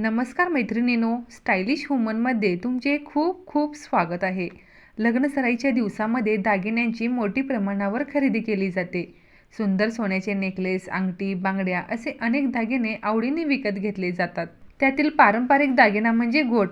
नमस्कार मैत्रिणीनो स्टायलिश वुमनमध्ये तुमचे खूप खूप स्वागत आहे. लग्नसराईच्या दिवसामध्ये दागिन्यांची मोठी प्रमाणावर खरेदी केली जाते. सुंदर सोन्याचे नेकलेस अंगठी बांगड्या असे अनेक दागिने आवडीने विकत घेतले जातात. त्यातील पारंपरिक दागिना म्हणजे गोट.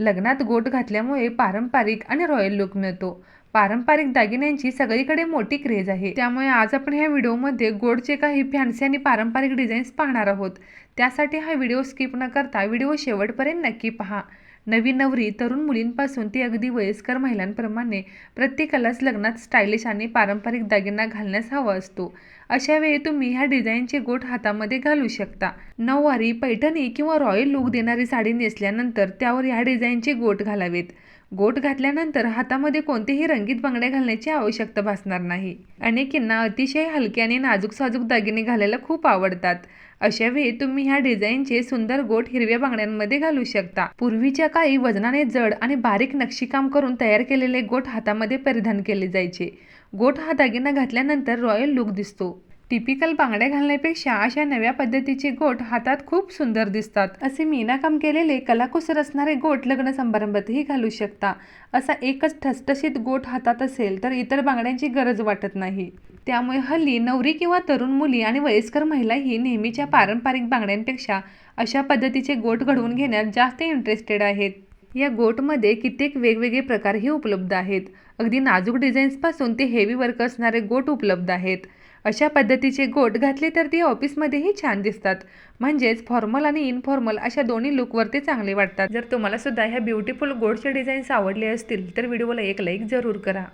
लग्नात गोट घातल्यामुळे पारंपरिक आणि रॉयल लुक मिळतो. पारंपरिक दागिन्यांची सगळीकडे मोठी क्रेज आहे. त्यामुळे आज आपण ह्या व्हिडिओमध्ये गोडचे काही फॅन्सी आणि पारंपरिक डिझाईन्स पाहणार आहोत. त्यासाठी हा व्हिडिओ स्किप न करता व्हिडिओ शेवटपर्यंत नक्की पहा. नवी नवरी तरुण मुलींपासून ते अगदी वयस्कर महिलांप्रमाणे प्रत्येकालाच लग्नात स्टायलिश आणि पारंपरिक दागिना घालण्यास हवा असतो. अशा वेळी तुम्ही ह्या डिझाईनचे गोट हातामध्ये घालू शकता. नऊवारी पैठणी किंवा रॉयल लुक देणारी साडी नेसल्यानंतर त्यावर ह्या डिझाईनचे गोट घालावेत. गोट घातल्यानंतर हातामध्ये कोणतेही रंगीत बांगड्या घालण्याची आवश्यकता भासणार नाही. अनेकींना अतिशय हलके आणि नाजूक साजूक दागिने घालायला खूप आवडतात. अशावेळी तुम्ही ह्या डिझाईनचे सुंदर गोट हिरव्या बांगड्यांमध्ये घालू शकता. पूर्वीच्या काळी वजनाने जड आणि बारीक नक्षीकाम करून तयार केलेले गोट हातामध्ये परिधान केले जायचे. गोट हा दागिना घातल्यानंतर रॉयल लुक दिसतो. टिपिकल बांगड्या घालण्यापेक्षा अशा नव्या पद्धतीचे गोट हातात खूप सुंदर दिसतात. असे मीनाकाम केलेले कलाकुसर असणारे गोट लग्न समारंभातही घालू शकता. असा एकच ठसठशीत गोट हातात असेल तर इतर बांगड्यांची गरज वाटत नाही. त्यामुळे हल्ली नवरी किंवा तरुण मुली आणि वयस्कर महिलाही नेहमीच्या पारंपरिक बांगड्यांपेक्षा अशा पद्धतीचे गोट घडवून घेण्यात जास्त इंटरेस्टेड आहेत. या गोटमध्ये कित्येक वेगवेगळे प्रकारही उपलब्ध आहेत. अगदी नाजूक डिझाईन्सपासून ते हेवी वर्क असणारे गोट उपलब्ध आहेत. अशा पद्धतीचे गोट घातले तर ती ऑफिसमध्येही छान दिसतात. म्हणजेच फॉर्मल आणि इनफॉर्मल अशा दोन्ही लुकवर ते चांगले वाटतात. जर तुम्हाला सुद्धा ह्या ब्युटिफुल गोटचे डिझाईन्स आवडले असतील तर व्हिडिओला एक लाईक जरूर करा.